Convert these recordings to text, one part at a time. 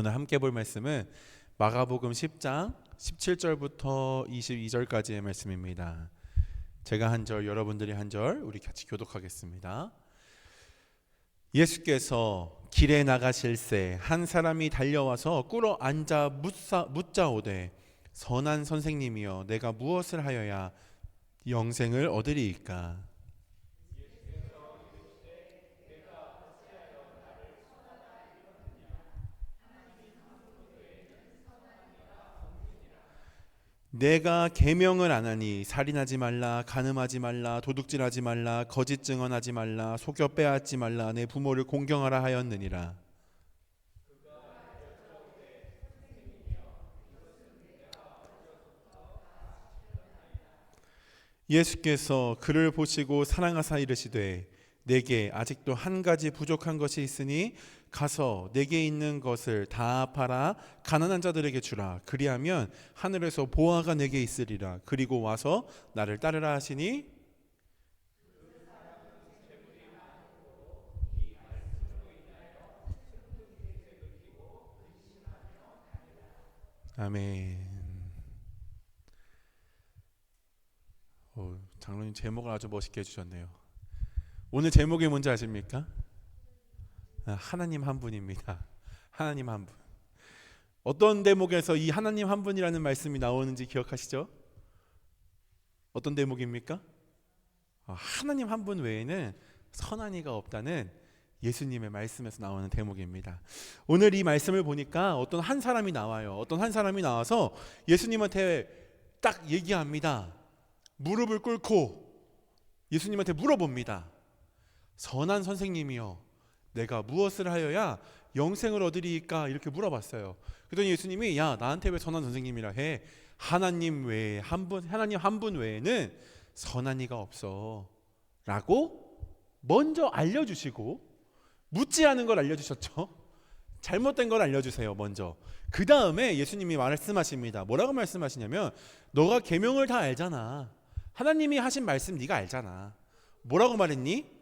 오늘 함께 볼 말씀은 마가복음 10장 17절부터 22절까지의 말씀입니다. 제가 한 절, 여러분들이 한 절, 우리 같이 교독하겠습니다. 예수께서 길에 나가실새 한 사람이 달려와서 꿇어 앉아 묻사, 묻자오되 선한 선생님이여 내가 무엇을 하여야 영생을 얻으리이까 내가 계명을 안 하니 살인하지 말라 간음하지 말라 도둑질하지 말라 거짓 증언하지 말라 속여 빼앗지 말라 내 부모를 공경하라 하였느니라. 예수께서 그를 보시고 사랑하사 이르시되 내게 아직도 한 가지 부족한 것이 있으니 가서 내게 있는 것을 다 팔아 가난한 자들에게 주라 그리하면 하늘에서 보화가 내게 있으리라 그리고 와서 나를 따르라 하시니 아멘. 오, 장로님 제목을 아주 멋있게 해주셨네요. 오늘 제목이 뭔지 아십니까? 아, 하나님 한 분입니다. 하나님 한 분. 어떤 대목에서 이 하나님 한 분이라는 말씀이 나오는지 기억하시죠? 어떤 대목입니까? 아, 하나님 한 분 외에는 선한 이가 없다는 예수님의 말씀에서 나오는 대목입니다. 오늘 이 말씀을 보니까 어떤 한 사람이 나와요. 어떤 한 사람이 나와서 예수님한테 딱 얘기합니다. 무릎을 꿇고 예수님한테 물어봅니다. 선한 선생님이여, 내가 무엇을 하여야 영생을 얻으리까 이렇게 물어봤어요. 그랬더니 예수님이 야 나한테 왜 선한 선생님이라 해? 하나님 외에 한 분, 하나님 한 분 외에는 선한 이가 없어.라고 먼저 알려주시고 묻지 않은 걸 알려주셨죠. 잘못된 걸 알려주세요. 먼저. 그 다음에 예수님이 말씀하십니다. 뭐라고 말씀하시냐면 너가 계명을 다 알잖아. 하나님이 하신 말씀 네가 알잖아. 뭐라고 말했니?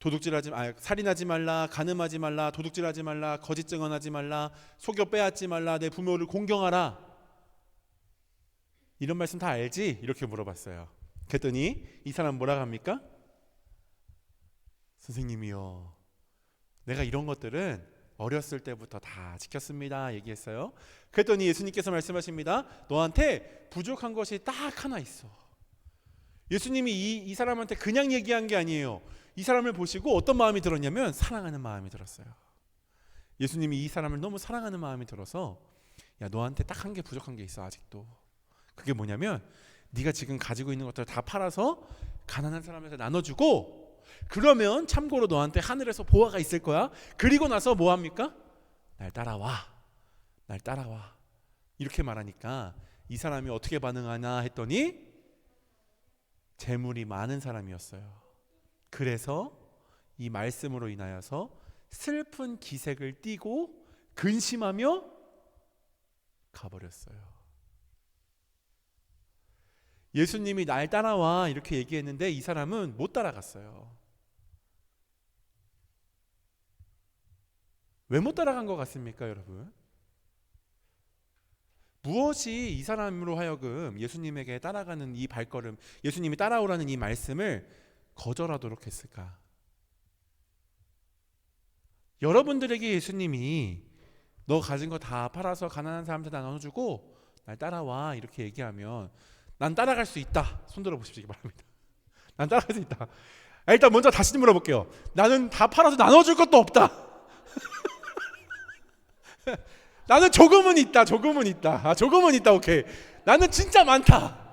도둑질하지 아 살인하지 말라, 간음하지 말라, 도둑질하지 말라, 거짓 증언하지 말라, 속여 빼앗지 말라, 내 부모를 공경하라. 이런 말씀 다 알지? 이렇게 물어봤어요. 그랬더니 이 사람 뭐라고 합니까? 선생님이요. 내가 이런 것들은 어렸을 때부터 다 지켰습니다. 얘기했어요. 그랬더니 예수님께서 말씀하십니다. 너한테 부족한 것이 딱 하나 있어. 예수님이 이, 이 사람한테 그냥 얘기한 게 아니에요. 이 사람을 보시고 어떤 마음이 들었냐면 사랑하는 마음이 들었어요. 예수님이 이 사람을 너무 사랑하는 마음이 들어서 야 너한테 딱한개 부족한 게 있어 아직도. 그게 뭐냐면 네가 지금 가지고 있는 것들을 다 팔아서 가난한 사람한테 나눠주고 그러면 참고로 너한테 하늘에서 보화가 있을 거야. 그리고 나서 뭐 합니까? 날 따라와. 날 따라와. 이렇게 말하니까 이 사람이 어떻게 반응하나 했더니 재물이 많은 사람이었어요. 그래서 이 말씀으로 인하여서 슬픈 기색을 띠고 근심하며 가버렸어요. 예수님이 날 따라와 이렇게 얘기했는데 이 사람은 못 따라갔어요. 왜 못 따라간 것 같습니까, 여러분? 무엇이 이 사람으로 하여금 예수님에게 따라가는 이 발걸음, 예수님이 따라오라는 이 말씀을 거절하도록 했을까? 여러분들에게 예수님이 너 가진 거 다 팔아서 가난한 사람한테 나눠주고 날 따라와 이렇게 얘기하면 난 따라갈 수 있다. 손들어 보십시오 바랍니다. 난 따라갈 수 있다. 아, 일단 먼저 다시 물어볼게요. 나는 다 팔아서 나눠줄 것도 없다. 나는 조금은 있다. 조금은 있다. 아, 조금은 있다. 오케이. 나는 진짜 많다.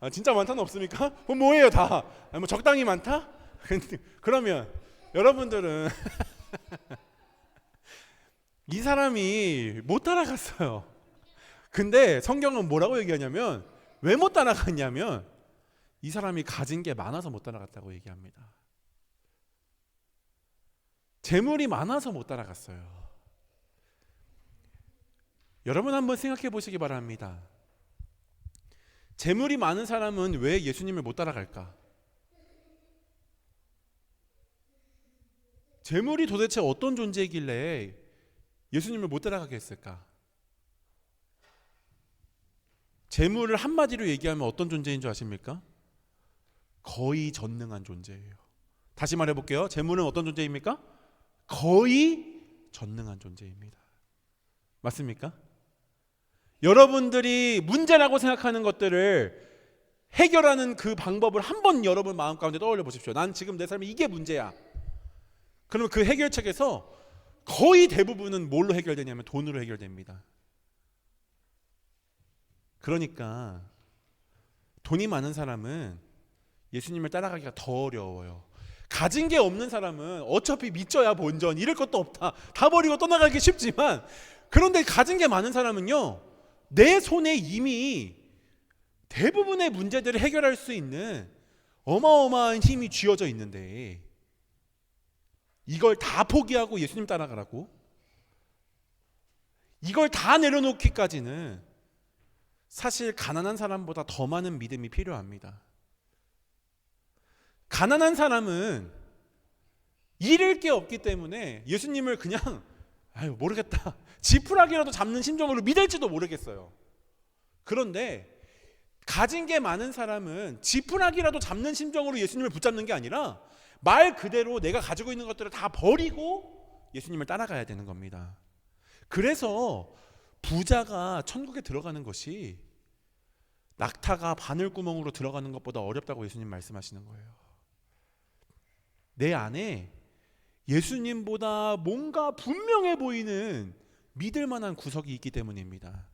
아, 진짜 많다는 없습니까? 그럼 뭐예요 다? 아, 뭐 적당히 많다? 그러면 여러분들은 이 사람이 못 따라갔어요. 근데 성경은 뭐라고 얘기하냐면 왜 못 따라갔냐면 이 사람이 가진 게 많아서 못 따라갔다고 얘기합니다. 재물이 많아서 못 따라갔어요. 여러분 한번 생각해 보시기 바랍니다. 재물이 많은 사람은 왜 예수님을 못 따라갈까? 재물이 도대체 어떤 존재이길래 예수님을 못 따라가게 했을까? 재물을 한마디로 얘기하면 어떤 존재인 줄 아십니까? 거의 전능한 존재예요. 다시 말해 볼게요. 재물은 어떤 존재입니까? 거의 전능한 존재입니다. 맞습니까? 여러분들이 문제라고 생각하는 것들을 해결하는 그 방법을 한번 여러분 마음 가운데 떠올려 보십시오. 난 지금 내 삶에 이게 문제야. 그러면 그 해결책에서 거의 대부분은 뭘로 해결되냐면 돈으로 해결됩니다. 그러니까 돈이 많은 사람은 예수님을 따라가기가 더 어려워요. 가진 게 없는 사람은 어차피 믿져야 본전 잃을 것도 없다. 다 버리고 떠나가기 쉽지만 그런데 가진 게 많은 사람은요. 내 손에 이미 대부분의 문제들을 해결할 수 있는 어마어마한 힘이 쥐어져 있는데 이걸 다 포기하고 예수님 따라가라고? 이걸 다 내려놓기까지는 사실 가난한 사람보다 더 많은 믿음이 필요합니다. 가난한 사람은 잃을 게 없기 때문에 예수님을 그냥 아유 모르겠다 지푸라기라도 잡는 심정으로 믿을지도 모르겠어요. 그런데 가진 게 많은 사람은 지푸라기라도 잡는 심정으로 예수님을 붙잡는 게 아니라 말 그대로 내가 가지고 있는 것들을 다 버리고 예수님을 따라가야 되는 겁니다. 그래서 부자가 천국에 들어가는 것이 낙타가 바늘구멍으로 들어가는 것보다 어렵다고 예수님 말씀하시는 거예요. 내 안에 예수님보다 뭔가 분명해 보이는 믿을 만한 구석이 있기 때문입니다.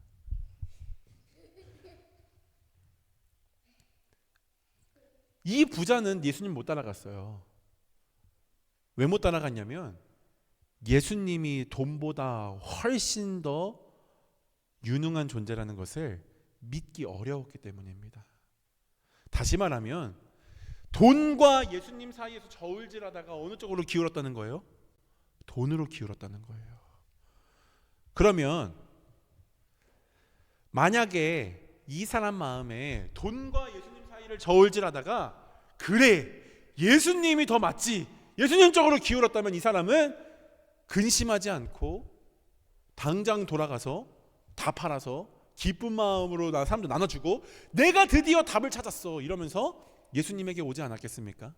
이 부자는 예수님 못 따라갔어요. 왜 못 따라갔냐면 예수님이 돈보다 훨씬 더 유능한 존재라는 것을 믿기 어려웠기 때문입니다. 다시 말하면 돈과 예수님 사이에서 저울질하다가 어느 쪽으로 기울었다는 거예요? 돈으로 기울었다는 거예요. 그러면 만약에 이 사람 마음에 돈과 예수님 사이를 저울질하다가 그래 예수님이 더 맞지 예수님 쪽으로 기울었다면 이 사람은 근심하지 않고 당장 돌아가서 다 팔아서 기쁜 마음으로 나 사람들 나눠주고 내가 드디어 답을 찾았어 이러면서 예수님에게 오지 않았겠습니까?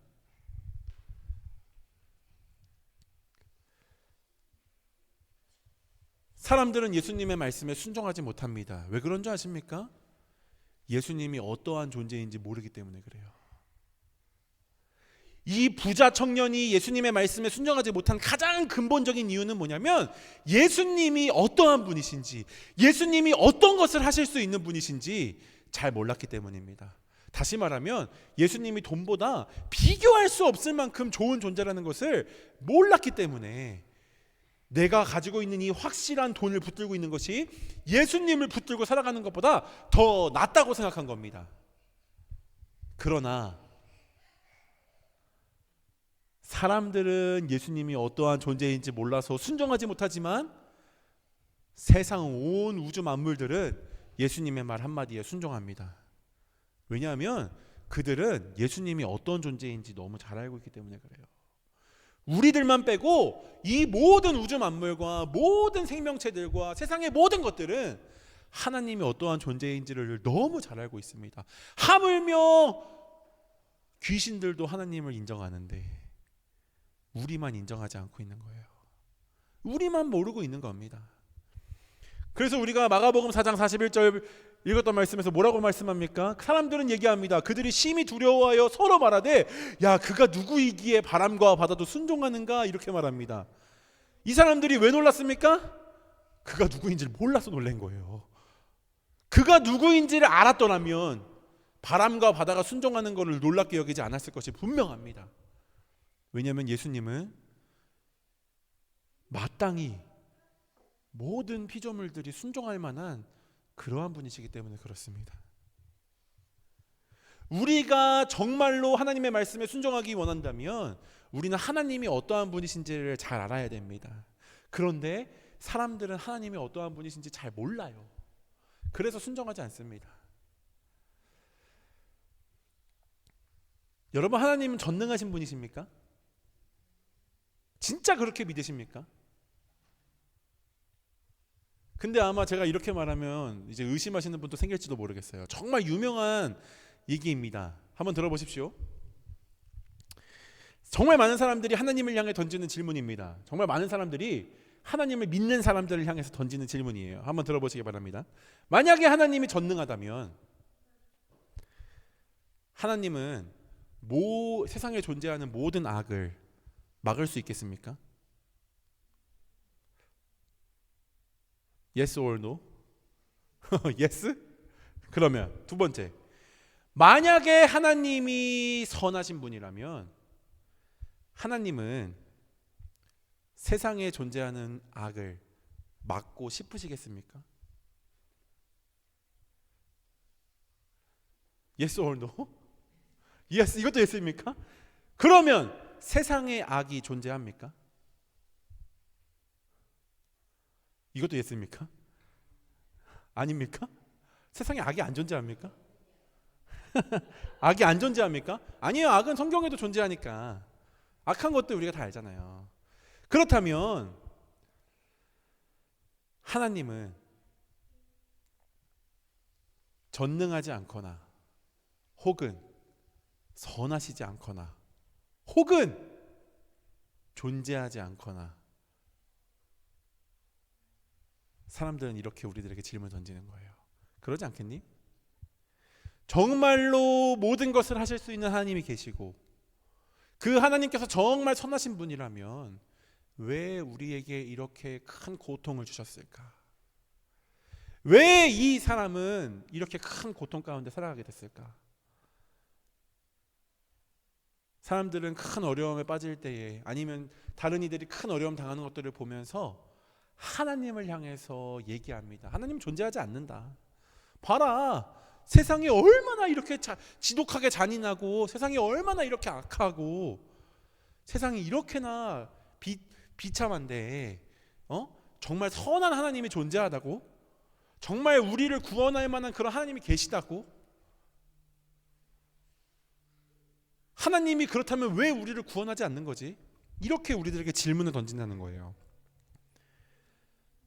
사람들은 예수님의 말씀에 순종하지 못합니다. 왜 그런 줄 아십니까? 예수님이 어떠한 존재인지 모르기 때문에 그래요. 이 부자 청년이 예수님의 말씀에 순종하지 못한 가장 근본적인 이유는 뭐냐면 예수님이 어떠한 분이신지, 예수님이 어떤 것을 하실 수 있는 분이신지 잘 몰랐기 때문입니다. 다시 말하면 예수님이 돈보다 비교할 수 없을 만큼 좋은 존재라는 것을 몰랐기 때문에 내가 가지고 있는 이 확실한 돈을 붙들고 있는 것이 예수님을 붙들고 살아가는 것보다 더 낫다고 생각한 겁니다. 그러나 사람들은 예수님이 어떠한 존재인지 몰라서 순종하지 못하지만 세상 온 우주 만물들은 예수님의 말 한마디에 순종합니다. 왜냐하면 그들은 예수님이 어떤 존재인지 너무 잘 알고 있기 때문에 그래요. 우리들만 빼고 이 모든 우주 만물과 모든 생명체들과 세상의 모든 것들은 하나님이 어떠한 존재인지를 너무 잘 알고 있습니다. 하물며 귀신들도 하나님을 인정하는데 우리만 인정하지 않고 있는 거예요. 우리만 모르고 있는 겁니다. 그래서 우리가 마가복음 4장 41절 읽었던 말씀에서 뭐라고 말씀합니까? 사람들은 얘기합니다. 그들이 심히 두려워하여 서로 말하되 야 그가 누구이기에 바람과 바다도 순종하는가 이렇게 말합니다. 이 사람들이 왜 놀랐습니까? 그가 누구인지를 몰라서 놀란 거예요. 그가 누구인지를 알았더라면 바람과 바다가 순종하는 것을 놀랍게 여기지 않았을 것이 분명합니다. 왜냐하면 예수님은 마땅히 모든 피조물들이 순종할 만한 그러한 분이시기 때문에 그렇습니다. 우리가 정말로 하나님의 말씀에 순종하기 원한다면 우리는 하나님이 어떠한 분이신지를 잘 알아야 됩니다. 그런데 사람들은 하나님이 어떠한 분이신지 잘 몰라요. 그래서 순종하지 않습니다. 여러분 하나님은 전능하신 분이십니까? 진짜 그렇게 믿으십니까? 근데 아마 제가 이렇게 말하면 이제 의심하시는 분도 생길지도 모르겠어요. 정말 유명한 얘기입니다. 한번 들어보십시오. 정말 많은 사람들이 하나님을 향해 던지는 질문입니다. 정말 많은 사람들이 하나님을 믿는 사람들을 향해서 던지는 질문이에요. 한번 들어보시기 바랍니다. 만약에 하나님이 전능하다면 하나님은 모 세상에 존재하는 모든 악을 막을 수 있겠습니까? Yes or no? yes? 그러면 두 번째. 만약에 하나님이 선하신 분이라면 하나님은 세상에 존재하는 악을 막고 싶으시겠습니까? Yes or no? Yes, 이것도 예스입니까? 그러면 세상에 악이 존재합니까? 이것도 예스입니까? 아닙니까? 세상에 악이 안 존재합니까? 악이 안 존재합니까? 아니에요. 악은 성경에도 존재하니까. 악한 것도 우리가 다 알잖아요. 그렇다면 하나님은 전능하지 않거나 혹은 선하시지 않거나 혹은 존재하지 않거나 사람들은 이렇게 우리들에게 질문 던지는 거예요. 그러지 않겠니? 정말로 모든 것을 하실 수 있는 하나님이 계시고 그 하나님께서 정말 선하신 분이라면 왜 우리에게 이렇게 큰 고통을 주셨을까? 왜 이 사람은 이렇게 큰 고통 가운데 살아가게 됐을까? 사람들은 큰 어려움에 빠질 때에 아니면 다른 이들이 큰 어려움 당하는 것들을 보면서 하나님을 향해서 얘기합니다. 하나님 존재하지 않는다. 봐라. 세상이 얼마나 이렇게 자, 지독하게 잔인하고 세상이 얼마나 이렇게 악하고 세상이 이렇게나 비, 비참한데 어? 정말 선한 하나님이 존재하다고? 정말 우리를 구원할 만한 그런 하나님이 계시다고? 하나님이 그렇다면 왜 우리를 구원하지 않는 거지? 이렇게 우리들에게 질문을 던진다는 거예요.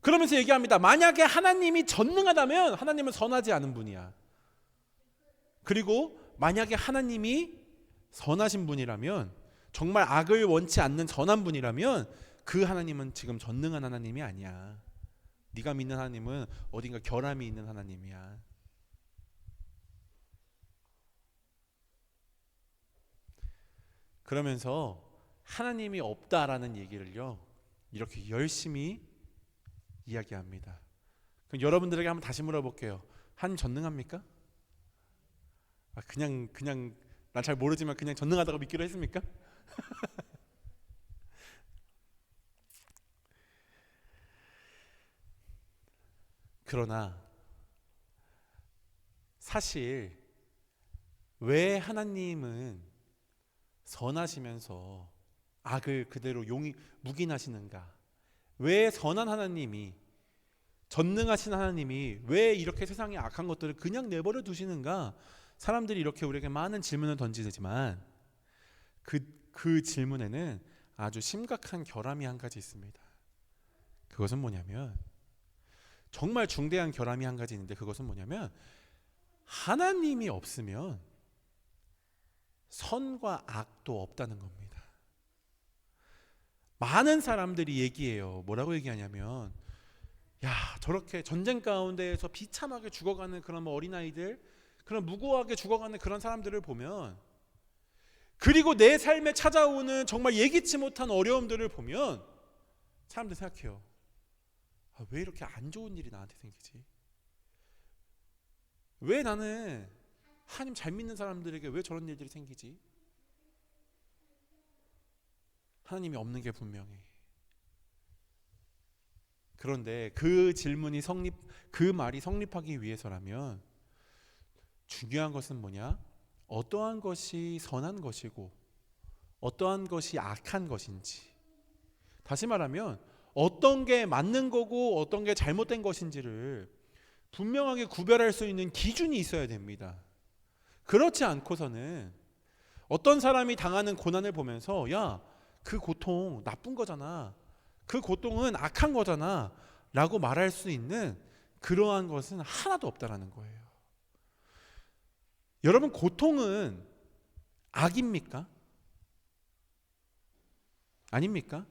그러면서 얘기합니다. 만약에 하나님이 전능하다면 하나님은 선하지 않은 분이야. 그리고 만약에 하나님이 선하신 분이라면 정말 악을 원치 않는 선한 분이라면 그 하나님은 지금 전능한 하나님이 아니야. 네가 믿는 하나님은 어딘가 결함이 있는 하나님이야. 그러면서 하나님이 없다라는 얘기를요. 이렇게 열심히 이야기합니다. 그럼 여러분들에게 한번 다시 물어볼게요. 하나님 전능합니까? 아, 그냥 그냥 난 잘 모르지만 그냥 전능하다고 믿기로 했습니까? 그러나 사실 왜 하나님은 선하시면서 악을 그대로 용이 묵인하시는가? 왜 선한 하나님이 전능하신 하나님이 왜 이렇게 세상에 악한 것들을 그냥 내버려 두시는가? 사람들이 이렇게 우리에게 많은 질문을 던지지만 그, 그 질문에는 아주 심각한 결함이 한 가지 있습니다. 그것은 뭐냐면 정말 중대한 결함이 한 가지 있는데 그것은 뭐냐면 하나님이 없으면 선과 악도 없다는 겁니다. 많은 사람들이 얘기해요. 뭐라고 얘기하냐면 야 저렇게 전쟁 가운데에서 비참하게 죽어가는 그런 뭐 어린아이들 그런 무고하게 죽어가는 그런 사람들을 보면 그리고 내 삶에 찾아오는 정말 예기치 못한 어려움들을 보면 사람들 생각해요. 아, 왜 이렇게 안 좋은 일이 나한테 생기지? 왜 나는 하나님 잘 믿는 사람들에게 왜 저런 일들이 생기지? 하나님이 없는 게 분명해. 그런데 그 질문이 성립, 그 말이 성립하기 위해서라면 중요한 것은 뭐냐? 어떠한 것이 선한 것이고 어떠한 것이 악한 것인지. 다시 말하면 어떤 게 맞는 거고 어떤 게 잘못된 것인지를 분명하게 구별할 수 있는 기준이 있어야 됩니다. 그렇지 않고서는 어떤 사람이 당하는 고난을 보면서 야, 그 고통 나쁜 거잖아. 그 고통은 악한 거잖아. 라고 말할 수 있는 그러한 것은 하나도 없다라는 거예요. 여러분 고통은 악입니까? 아닙니까?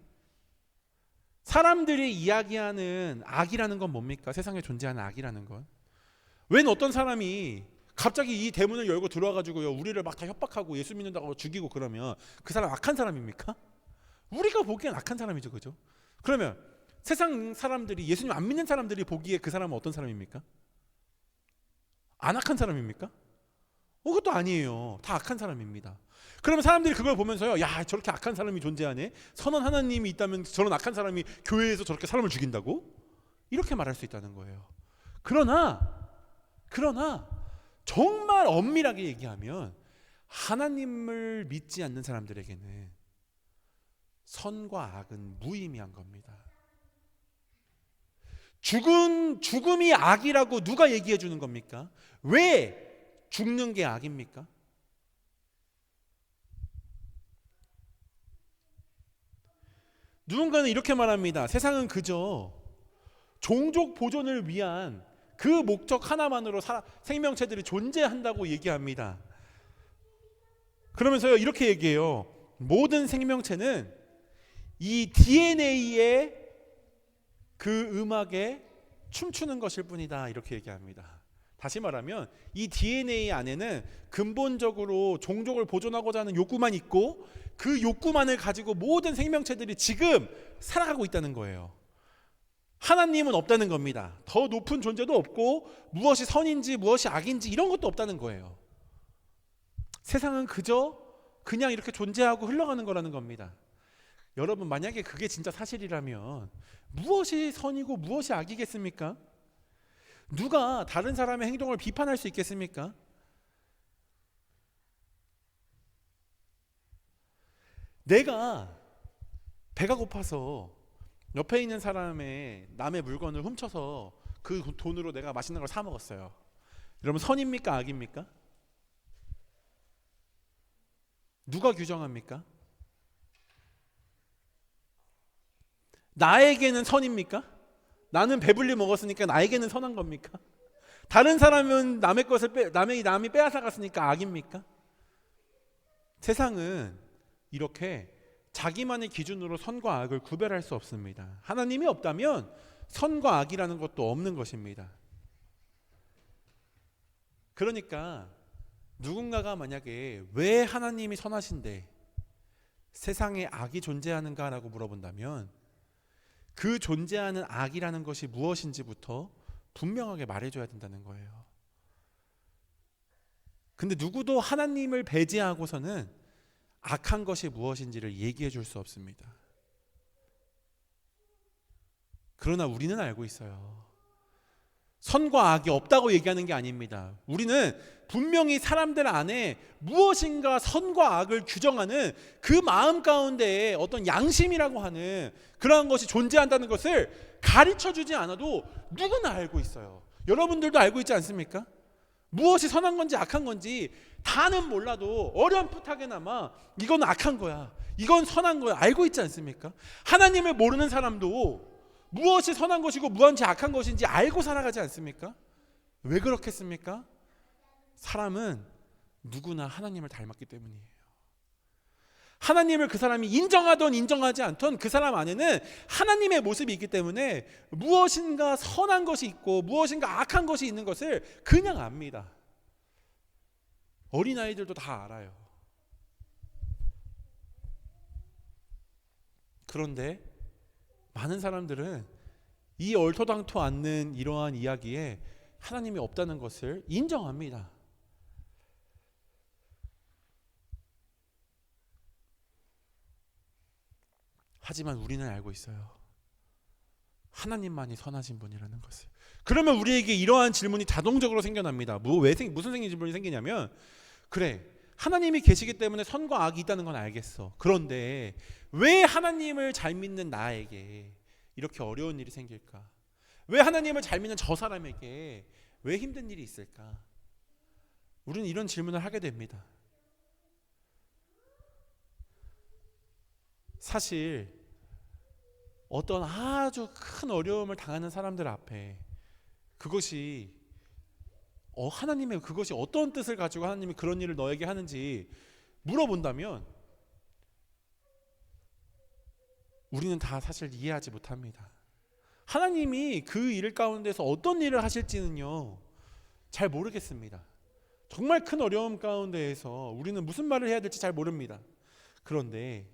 사람들이 이야기하는 악이라는 건 뭡니까? 세상에 존재하는 악이라는 건. 웬 어떤 사람이 갑자기 이 대문을 열고 들어와 가지고요. 우리를 막 다 협박하고 예수 믿는다고 죽이고 그러면 그 사람 악한 사람입니까? 우리가 보기엔 악한 사람이죠. 그죠? 그러면 세상 사람들이 예수님 안 믿는 사람들이 보기에 그 사람은 어떤 사람입니까? 안 악한 사람입니까? 어, 그것도 아니에요. 다 악한 사람입니다. 그러면 사람들이 그걸 보면서요, 야 저렇게 악한 사람이 존재하네. 선한 하나님이 있다면 저런 악한 사람이 교회에서 저렇게 사람을 죽인다고? 이렇게 말할 수 있다는 거예요. 그러나, 그러나 정말 엄밀하게 얘기하면 하나님을 믿지 않는 사람들에게는 선과 악은 무의미한 겁니다. 죽은 죽음이 악이라고 누가 얘기해 주는 겁니까? 왜 죽는 게 악입니까? 누군가는 이렇게 말합니다. 세상은 그저 종족 보존을 위한 그 목적 하나만으로 사- 생명체들이 존재한다고 얘기합니다. 그러면서요, 이렇게 얘기해요. 모든 생명체는 이 DNA의 그 음악에 춤추는 것일 뿐이다. 이렇게 얘기합니다. 다시 말하면 이 DNA 안에는 근본적으로 종족을 보존하고자 하는 욕구만 있고 그 욕구만을 가지고 모든 생명체들이 지금 살아가고 있다는 거예요. 하나님은 없다는 겁니다. 더 높은 존재도 없고 무엇이 선인지 무엇이 악인지 이런 것도 없다는 거예요. 세상은 그저 그냥 이렇게 존재하고 흘러가는 거라는 겁니다. 여러분 만약에 그게 진짜 사실이라면 무엇이 선이고 무엇이 악이겠습니까? 누가 다른 사람의 행동을 비판할 수 있겠습니까? 내가 배가 고파서 옆에 있는 사람의 남의 물건을 훔쳐서 그 돈으로 내가 맛있는 걸 사 먹었어요. 여러분 선입니까 악입니까? 누가 규정합니까? 나에게는 선입니까? 나는 배불리 먹었으니까 나에게는 선한 겁니까? 다른 사람은 남의 것을 빼, 남의 남이 빼앗아 갔으니까 악입니까? 세상은 이렇게 자기만의 기준으로 선과 악을 구별할 수 없습니다. 하나님이 없다면 선과 악이라는 것도 없는 것입니다. 그러니까 누군가가 만약에 왜 하나님이 선하신데 세상에 악이 존재하는가라고 물어본다면 그 존재하는 악이라는 것이 무엇인지부터 분명하게 말해줘야 된다는 거예요. 근데 누구도 하나님을 배제하고서는 악한 것이 무엇인지를 얘기해 줄 수 없습니다. 그러나 우리는 알고 있어요. 선과 악이 없다고 얘기하는 게 아닙니다. 우리는 분명히 사람들 안에 무엇인가 선과 악을 규정하는 그 마음 가운데에 어떤 양심이라고 하는 그러한 것이 존재한다는 것을 가르쳐 주지 않아도 누구나 알고 있어요. 여러분들도 알고 있지 않습니까? 무엇이 선한 건지 악한 건지 다는 몰라도 어렴풋하게나마 이건 악한 거야. 이건 선한 거야. 알고 있지 않습니까? 하나님을 모르는 사람도 무엇이 선한 것이고 무엇이 악한 것인지 알고 살아가지 않습니까? 왜 그렇겠습니까? 사람은 누구나 하나님을 닮았기 때문이에요. 하나님을 그 사람이 인정하던 인정하지 않던 그 사람 안에는 하나님의 모습이 있기 때문에 무엇인가 선한 것이 있고 무엇인가 악한 것이 있는 것을 그냥 압니다. 어린아이들도 다 알아요. 그런데 많은 사람들은 이 얼토당토 않는 이러한 이야기에 하나님이 없다는 것을 인정합니다. 하지만 우리는 알고 있어요. 하나님만이 선하신 분이라는 것을. 그러면 우리에게 이러한 질문이 자동적으로 생겨납니다. 뭐 왜 생, 무슨 질문이 생기냐면 그래 하나님이 계시기 때문에 선과 악이 있다는 건 알겠어. 그런데 왜 하나님을 잘 믿는 나에게 이렇게 어려운 일이 생길까? 왜 하나님을 잘 믿는 저 사람에게 왜 힘든 일이 있을까? 우리는 이런 질문을 하게 됩니다. 사실 어떤 아주 큰 어려움을 당하는 사람들 앞에 그것이 어, 하나님의 그것이 어떤 뜻을 가지고 하나님이 그런 일을 너에게 하는지 물어본다면 우리는 다 사실 이해하지 못합니다. 하나님이 그 일 가운데서 어떤 일을 하실지는요 잘 모르겠습니다. 정말 큰 어려움 가운데에서 우리는 무슨 말을 해야 될지 잘 모릅니다. 그런데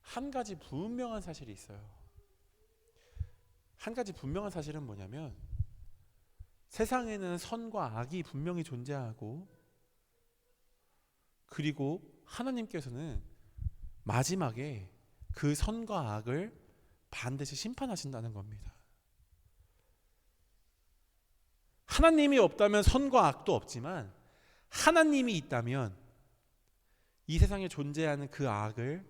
한 가지 분명한 사실이 있어요. 한 가지 분명한 사실은 뭐냐면 세상에는 선과 악이 분명히 존재하고 그리고 하나님께서는 마지막에 그 선과 악을 반드시 심판하신다는 겁니다. 하나님이 없다면 선과 악도 없지만 하나님이 있다면 이 세상에 존재하는 그 악을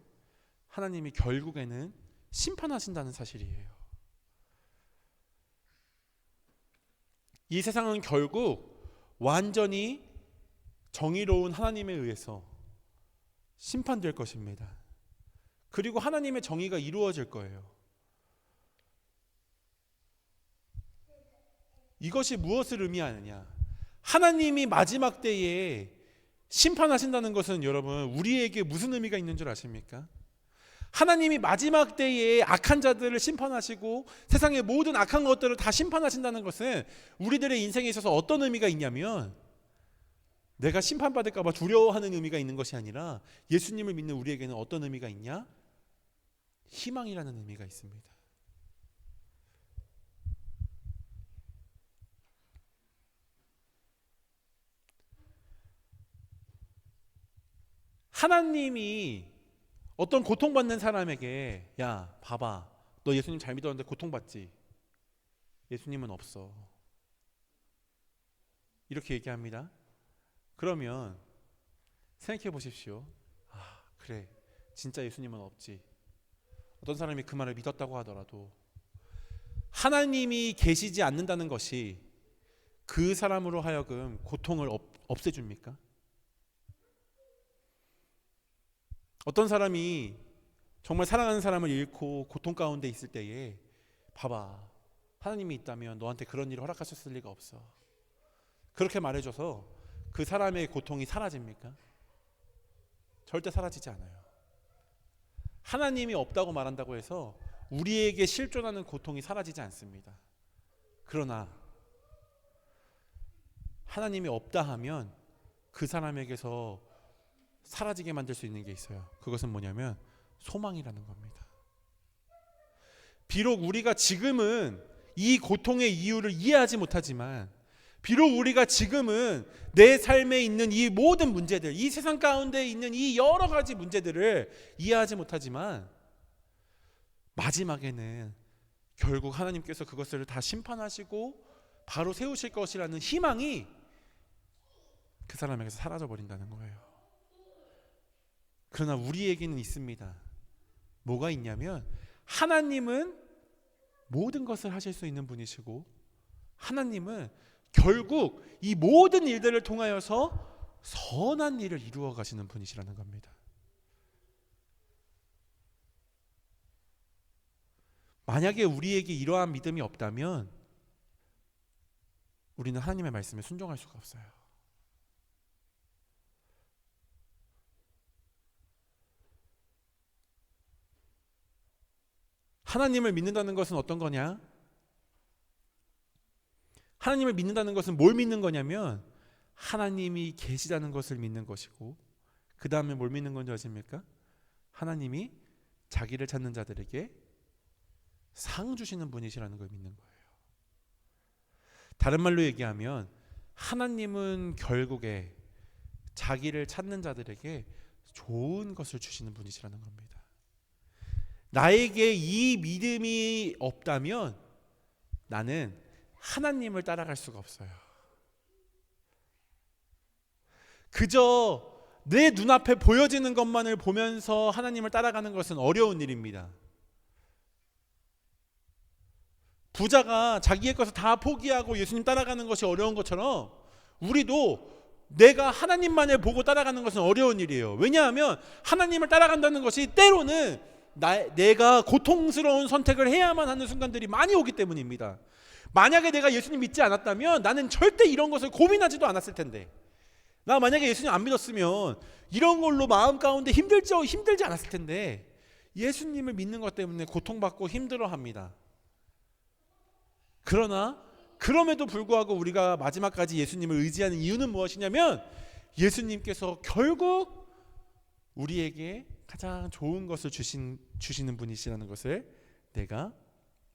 하나님이 결국에는 심판하신다는 사실이에요. 이 세상은 결국 완전히 정의로운 하나님에 의해서 심판될 것입니다. 그리고 하나님의 정의가 이루어질 거예요. 이것이 무엇을 의미하느냐? 하나님이 마지막 때에 심판하신다는 것은 여러분 우리에게 무슨 의미가 있는 줄 아십니까? 하나님이 마지막 때에 악한 자들을 심판하시고 세상의 모든 악한 것들을 다 심판하신다는 것은 우리들의 인생에 있어서 어떤 의미가 있냐면 내가 심판받을까봐 두려워하는 의미가 있는 것이 아니라 예수님을 믿는 우리에게는 어떤 의미가 있냐? 희망이라는 의미가 있습니다. 하나님이 어떤 고통받는 사람에게 야 봐봐. 너 예수님 잘 믿었는데 고통받지? 예수님은 없어. 이렇게 얘기합니다. 그러면 생각해 보십시오 아 그래. 진짜 예수님은 없지. 어떤 사람이 그 말을 믿었다고 하더라도 하나님이 계시지 않는다는 것이 그 사람으로 하여금 고통을 없, 없애줍니까? 어떤 사람이 정말 사랑하는 사람을 잃고 고통 가운데 있을 때에 봐봐 하나님이 있다면 너한테 그런 일을 허락하셨을 리가 없어. 그렇게 말해줘서 그 사람의 고통이 사라집니까? 절대 사라지지 않아요. 하나님이 없다고 말한다고 해서 우리에게 실존하는 고통이 사라지지 않습니다. 그러나 하나님이 없다 하면 그 사람에게서 사라지게 만들 수 있는 게 있어요. 그것은 뭐냐면 소망이라는 겁니다. 비록 우리가 지금은 이 고통의 이유를 이해하지 못하지만 비록 우리가 지금은 내 삶에 있는 이 모든 문제들, 이 세상 가운데 있는 이 여러 가지 문제들을 이해하지 못하지만 마지막에는 결국 하나님께서 그것을 다 심판하시고 바로 세우실 것이라는 희망이 그 사람에게서 사라져 버린다는 거예요. 그러나 우리에게는 있습니다. 뭐가 있냐면 하나님은 모든 것을 하실 수 있는 분이시고 하나님은 결국 이 모든 일들을 통하여서 선한 일을 이루어 가시는 분이시라는 겁니다. 만약에 우리에게 이러한 믿음이 없다면 우리는 하나님의 말씀에 순종할 수가 없어요. 하나님을 믿는다는 것은 어떤 거냐? 하나님을 믿는다는 것은 뭘 믿는 거냐면 하나님이 계시다는 것을 믿는 것이고 그 다음에 뭘 믿는 건지 아십니까? 하나님이 자기를 찾는 자들에게 상 주시는 분이시라는 걸 믿는 거예요. 다른 말로 얘기하면 하나님은 결국에 자기를 찾는 자들에게 좋은 것을 주시는 분이시라는 겁니다. 나에게 이 믿음이 없다면 나는 하나님을 따라갈 수가 없어요. 그저 내 눈앞에 보여지는 것만을 보면서 하나님을 따라가는 것은 어려운 일입니다. 부자가 자기의 것을 다 포기하고 예수님 따라가는 것이 어려운 것처럼 우리도 내가 하나님만을 보고 따라가는 것은 어려운 일이에요. 왜냐하면 하나님을 따라간다는 것이 때로는 나, 내가 고통스러운 선택을 해야만 하는 순간들이 많이 오기 때문입니다. 만약에 내가 예수님 믿지 않았다면 나는 절대 이런 것을 고민하지도 않았을 텐데. 나 만약에 예수님 안 믿었으면 이런 걸로 마음 가운데 힘들지 힘들지 않았을 텐데 예수님을 믿는 것 때문에 고통받고 힘들어합니다. 그러나 그럼에도 불구하고 우리가 마지막까지 예수님을 의지하는 이유는 무엇이냐면 예수님께서 결국 우리에게 가장 좋은 것을 주신 주시는 분이시라는 것을 내가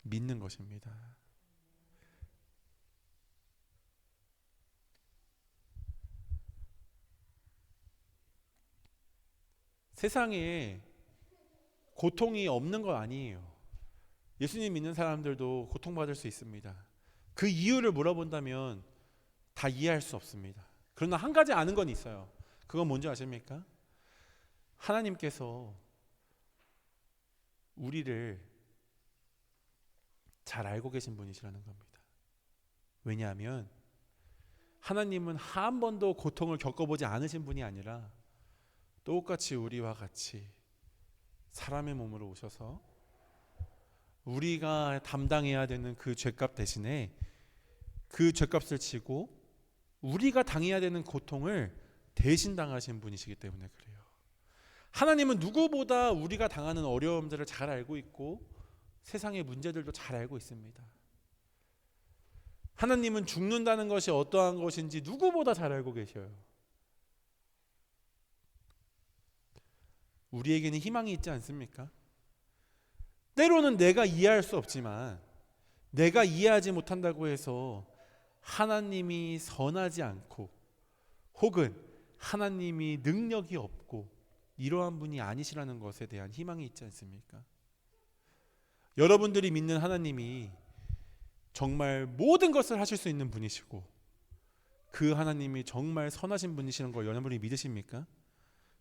믿는 것입니다. 세상에 고통이 없는 건 아니에요. 예수님 믿는 사람들도 고통받을 수 있습니다. 그 이유를 물어본다면 다 이해할 수 없습니다. 그러나 한 가지 아는 건 있어요. 그건 뭔지 아십니까? 하나님께서 우리를 잘 알고 계신 분이시라는 겁니다. 왜냐하면 하나님은 한 번도 고통을 겪어보지 않으신 분이 아니라 똑같이 우리와 같이 사람의 몸으로 오셔서 우리가 담당해야 되는 그 죄값 대신에 그 죄값을 치고 우리가 당해야 되는 고통을 대신 당하신 분이시기 때문에 그래요. 하나님은 누구보다 우리가 당하는 어려움들을 잘 알고 있고 세상의 문제들도 잘 알고 있습니다. 하나님은 죽는다는 것이 어떠한 것인지 누구보다 잘 알고 계셔요. 우리에게는 희망이 있지 않습니까? 때로는 내가 이해할 수 없지만 내가 이해하지 못한다고 해서 하나님이 선하지 않고 혹은 하나님이 능력이 없고 이러한 분이 아니시라는 것에 대한 희망이 있지 않습니까? 여러분들이 믿는 하나님이 정말 모든 것을 하실 수 있는 분이시고 그 하나님이 정말 선하신 분이시는 걸 여러분이 믿으십니까?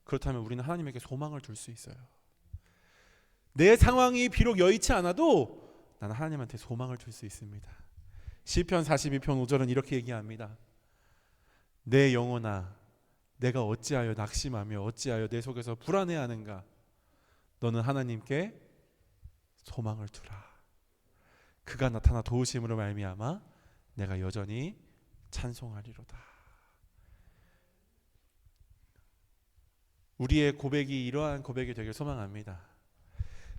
그렇다면 우리는 하나님에게 소망을 둘 수 있어요. 내 상황이 비록 여의치 않아도 나는 하나님한테 소망을 둘수 있습니다. 시편 42편 5절은 이렇게 얘기합니다. 내 영혼아 내가 어찌하여 낙심하며 어찌하여 내 속에서 불안해하는가 너는 하나님께 소망을 두라. 그가 나타나 도우심으로 말미암아 내가 여전히 찬송하리로다. 우리의 고백이 이러한 고백이 되길 소망합니다.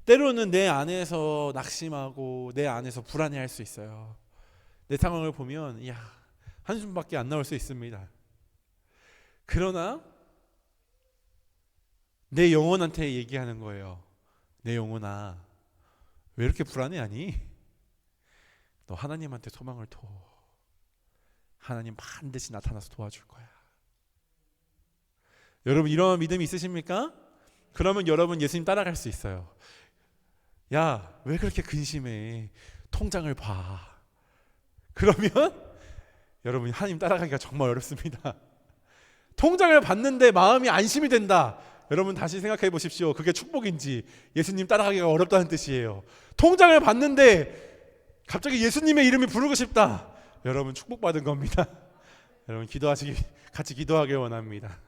때로는 내 안에서 낙심하고 내 안에서 불안해할 수 있어요. 내 상황을 보면 야 한숨밖에 안 나올 수 있습니다. 그러나 내 영혼한테 얘기하는 거예요. 내 영혼아 왜 이렇게 불안해하니? 너 하나님한테 소망을 둬. 하나님 반드시 나타나서 도와줄 거야. 여러분 이런 믿음이 있으십니까? 그러면 여러분 예수님 따라갈 수 있어요. 야, 왜 그렇게 근심해? 통장을 봐. 그러면 여러분 하나님 따라가기가 정말 어렵습니다. 통장을 봤는데 마음이 안심이 된다. 여러분 다시 생각해 보십시오. 그게 축복인지 예수님 따라가기가 어렵다는 뜻이에요. 통장을 봤는데 갑자기 예수님의 이름이 부르고 싶다. 여러분 축복받은 겁니다. 여러분 기도하시기 같이 기도하길 원합니다.